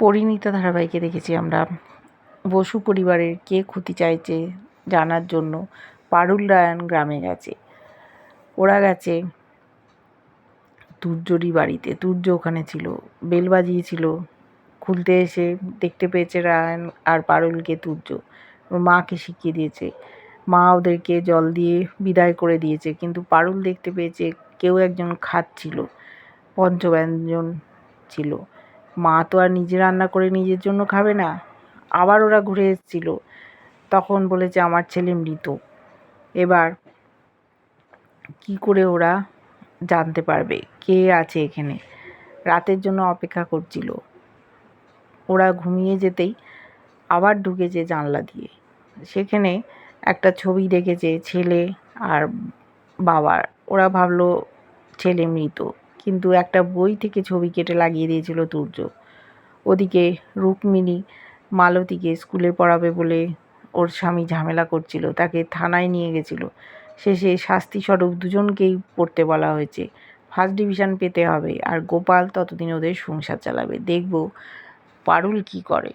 পরিণীতা ধারাবাহিকে দেখেছি আমরা। বসু পরিবারের কে ক্ষতি চাইছে জানার জন্য পারুল রায়ন গ্রামে গেছে। ওরা গেছে তুর্যরই বাড়িতে। তুর্য ওখানে ছিল, বেল বাজিয়েছিল। খুলতে এসে দেখতে পেয়েছে রায়ন আর পারুলকে তুর্য মাকে শিখিয়ে দিয়েছে। মা ওদেরকে জল দিয়ে বিদায় করে দিয়েছে। কিন্তু পারুল দেখতে পেয়েছে কেউ একজন খাচ্ছিল, পঞ্চব্যঞ্জন ছিল। মা তো আর নিজে রান্না করে নিজের জন্য খাবে না। আবার ওরা ঘুরে এসেছিল। তখন বলেছে, আমার ছেলে মৃত। এবার কি করে ওরা জানতে পারবে? কে আছে এখানে? রাতের জন্য অপেক্ষা করছিল। ওরা ঘুমিয়ে যেতেই আবার ঢুকেছে জানলা দিয়ে। সেখানে একটা ছবি দেখেছে ছেলে আর বাবার। ওরা ভাবলো, ছেলে মৃত। কিন্তু একটা বই থেকে ছবি কেটে লাগিয়ে দিয়েছিল তুর্য। ওদিকে রুক্মিণী মালতীকে স্কুলে পড়াবে বলে ওর স্বামী ঝামেলা করছিল, তাকে থানায় নিয়ে গেছিল। শেষে শাস্তিস্বরূপ দুজনকেই পড়তে বলা হয়েছে। ফার্স্ট ডিভিশন পেতে হবে, আর গোপাল ততদিন ওদের সংসার চালাবে। দেখব পারুল কি করে।